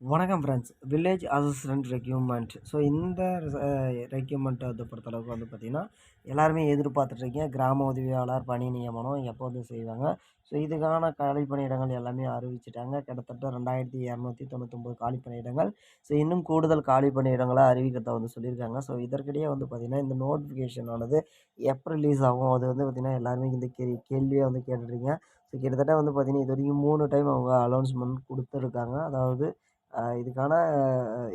வணக்கம் friends village assistant recruitment so இந்த ரெக்யூப்மெண்ட்டை வந்து பொறுத்தளவுக்கு வந்து பார்த்திங்கன்னா எல்லாருமே எதிர்பார்த்துட்ருக்கீங்க கிராம உதவியாளர் பணி நியமனம் எப்போ வந்து செய்வாங்க? ஸோ இதுக்கான காலி பணியிடங்கள் எல்லாமே அறிவிச்சிட்டாங்க. கிட்டத்தட்ட ரெண்டாயிரத்தி இரநூத்தி தொண்ணூத்தொம்பது காலி பணியிடங்கள் ஸோ இன்னும் கூடுதல் காலி பணியிடங்களை அறிவிக்கிறத வந்து சொல்லியிருக்காங்க. ஸோ இதற்கிடையே வந்து பார்த்திங்கன்னா இந்த நோட்டிஃபிகேஷன் ஆனது எப்போ ரிலீஸ் ஆகும்? அது வந்து பார்த்திங்கன்னா எல்லாருமே இந்த கே கேள்வியை வந்து கேட்டுட்ருக்கீங்க ஸோ கிட்டத்தட்ட வந்து பார்த்திங்கன்னா இது வரைக்கும் மூணு டைம் அவங்க அனௌன்ஸ்மெண்ட் கொடுத்துருக்காங்க. அதாவது இதுக்கான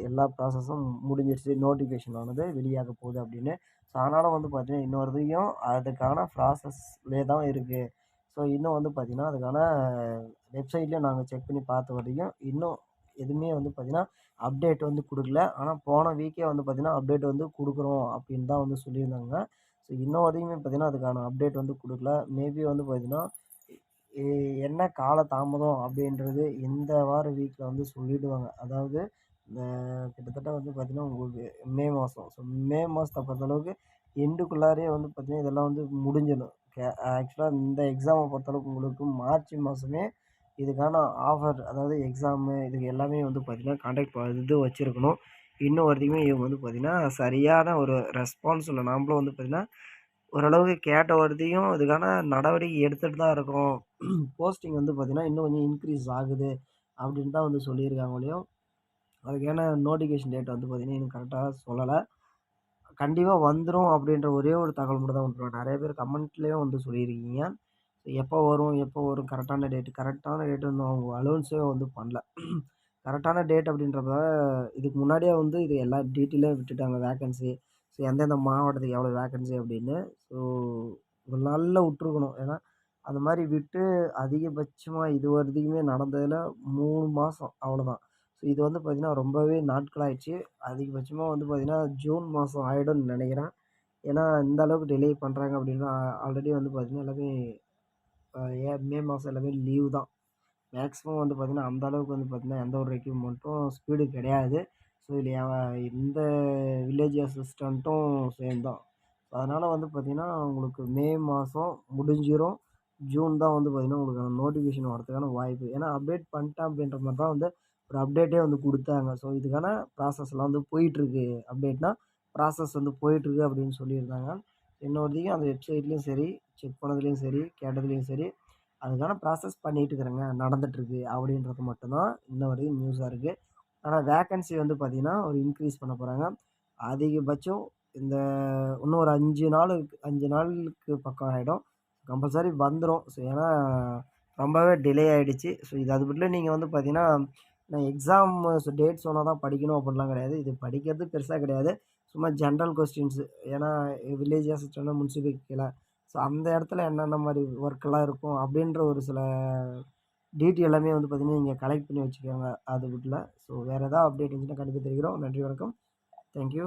எல்லா ப்ராசஸும் முடிஞ்சிருச்சு. நோட்டிஃபிகேஷன் ஆனது வெளியாக போகுது அப்படின்னு. ஸோ ஆனாலும் வந்து பார்த்திங்கன்னா இன்னொரு இதையும் அதுக்கான ப்ராசஸ்லே தான் இருக்குது ஸோ இன்னும் வந்து பார்த்திங்கன்னா அதுக்கான வெப்சைட்லேயும் நாங்கள் செக் பண்ணி பார்த்த வரையும் இன்னும் எதுவுமே வந்து பார்த்திங்கன்னா அப்டேட் வந்து கொடுக்கல. ஆனால் போன வீக்கே வந்து பார்த்திங்கன்னா அப்டேட் வந்து கொடுக்குறோம் அப்படின்னு தான் வந்து சொல்லியிருந்தாங்க. ஸோ இன்னும் வரையுமே பார்த்திங்கன்னா அதுக்கான அப்டேட் வந்து கொடுக்கல. மேபி வந்து பார்த்திங்கன்னா என்ன கால தாமதம் அப்படின்றது இந்த வார வீக்கில் வந்து சொல்லிவிடுவாங்க அதாவது இந்த கிட்டத்தட்ட வந்து பார்த்திங்கன்னா உங்களுக்கு மே மாதம் ஸோ மே மாதத்தை பொறுத்தளவுக்கு எண்டுக்குள்ளாரே வந்து பார்த்திங்கன்னா இதெல்லாம் வந்து முடிஞ்சிடும். கே ஆக்சுவலாக இந்த எக்ஸாமை பொறுத்தளவுக்கு உங்களுக்கு மார்ச் மாதமே இதுக்கான ஆஃபர் அதாவது எக்ஸாமு இதுக்கு எல்லாமே வந்து பார்த்திங்கன்னா கான்டாக்ட் இது வச்சுருக்கணும். இன்னும் வரைக்குமே இவங்க வந்து பார்த்திங்கன்னா சரியான ஒரு ரெஸ்பான்ஸ் இல்லை. நாம்ளும் வந்து பார்த்திங்கன்னா ஓரளவுக்கு கேட்ட வருதியும் இதுக்கான நடவடிக்கை எடுத்துகிட்டு தான் இருக்கோம். போஸ்டிங் வந்து பார்த்திங்கன்னா இன்னும் கொஞ்சம் இன்க்ரீஸ் ஆகுது அப்படின்னு தான் வந்து சொல்லியிருக்காங்க ஒழியும் அதுக்கான நோட்டிஃபிகேஷன் டேட் வந்து பார்த்திங்கன்னா இன்னும் கரெக்டாக சொல்லலை. கண்டிப்பாக வந்துடும் அப்படின்ற ஒரே ஒரு தகவல் மட்டும் தான் வந்துடும் நிறைய பேர் கமெண்ட்லேயும் வந்து சொல்லியிருக்கீங்க. எப்போ வரும் எப்போ வரும் கரெக்டான டேட்டு கரெக்டான டேட் வந்து அவங்க அலோன்ஸே வந்து பண்ணல. கரெக்டான டேட் அப்படின்றப்ப இதுக்கு முன்னாடியே வந்து இது எல்லா டீட்டெயிலையும் விட்டுட்டாங்க வேக்கன்சி ஸோ எந்தெந்த மாவட்டத்துக்கு எவ்வளோ வேக்கன்சி அப்படின்னு ஸோ ஒரு நாளில் விட்ருக்கணும் ஏன்னா அந்த மாதிரி விட்டு அதிகபட்சமாக இது வரைக்குமே நடந்ததில் மூணு மாதம் அவ்வளோதான் ஸோ இது வந்து பார்த்திங்கன்னா ரொம்பவே நாட்கள் ஆயிடுச்சு அதிகபட்சமாக வந்து பார்த்திங்கன்னா ஜூன் மாதம் ஆகிடும்னு நினைக்கிறேன். ஏன்னா இந்த அளவுக்கு டிலே பண்ணுறாங்க அப்படின்னா ஆல்ரெடி வந்து பார்த்திங்கன்னா எல்லாமே ஏ மே மாதம் எல்லாமே லீவு தான். மேக்ஸிமம் வந்து பார்த்திங்கன்னா அந்த அளவுக்கு வந்து பார்த்திங்கன்னா எந்த ஒரு ரெக்யூப்மெண்ட்டும் ஸ்பீடு கிடையாது. ஸோ இதில் இந்த வில்லேஜ் அசிஸ்டண்ட்டும் சேம் தான் அதனால் வந்து பார்த்திங்கன்னா உங்களுக்கு மே மாதம் முடிஞ்சிடும் ஜூன் தான் வந்து பார்த்திங்கன்னா உங்களுக்கு நோட்டிஃபிகேஷன் வரதுக்கான வாய்ப்பு. ஏன்னா அப்டேட் பண்ணிட்டேன் அப்படின்ற மாதிரி தான் வந்து ஒரு அப்டேட்டே வந்து கொடுத்தாங்க. ஸோ இதுக்கான ப்ராசஸ்லாம் வந்து போயிட்டுருக்கு. அப்டேட்னா ப்ராசஸ் வந்து போயிட்டுருக்கு அப்படின்னு சொல்லியிருந்தாங்க. இன்னொருத்தையும் அந்த வெப்சைட்லேயும் சரி செக் பண்ணதுலேயும் சரி கேட்டதுலேயும் சரி அதுக்கான ப்ராசஸ் பண்ணிகிட்டு இருக்கிறேங்க. நடந்துகிட்ருக்கு அப்படின்றது மட்டும்தான் இன்ன வரையும் நியூஸாக இருக்குது ஆனால் வேக்கன்சி வந்து பார்த்திங்கன்னா ஒரு இன்க்ரீஸ் பண்ண போகிறாங்க அதிகபட்சம் இந்த இன்னும் ஒரு அஞ்சு நாளுக்கு அஞ்சு நாளுக்கு பக்கம் ஆகிடும் கம்பல்சரி வந்துடும் ஸோ ஏன்னா ரொம்பவே டிலே ஆகிடுச்சு ஸோ இது அது மட்டும் நீங்கள் வந்து பார்த்தீங்கன்னா நான் எக்ஸாம் டேட் சொன்னால் தான் படிக்கணும் அப்படிலாம் கிடையாது. இது படிக்கிறது பெருசாக கிடையாது. சும்மா ஜென்ரல் கொஸ்டின்ஸு ஏன்னா வில்லேஜ் அசிஸ்டன்ட் முன்சிபல் ஸோ அந்த இடத்துல என்னென்ன மாதிரி ஒர்க்கெல்லாம் இருக்கும் அப்படின்ற ஒரு சில டீட்டெயில் எல்லாமே வந்து பார்த்திங்கன்னா நீங்கள் கலெக்ட் பண்ணி வச்சுக்கோங்க. அது வீட்டில் ஸோ வேறு எதாவது அப்டேட் இருந்துச்சுன்னா கண்டிப்பாக தெரிவிக்கிறோம். நன்றி வணக்கம். தேங்க்யூ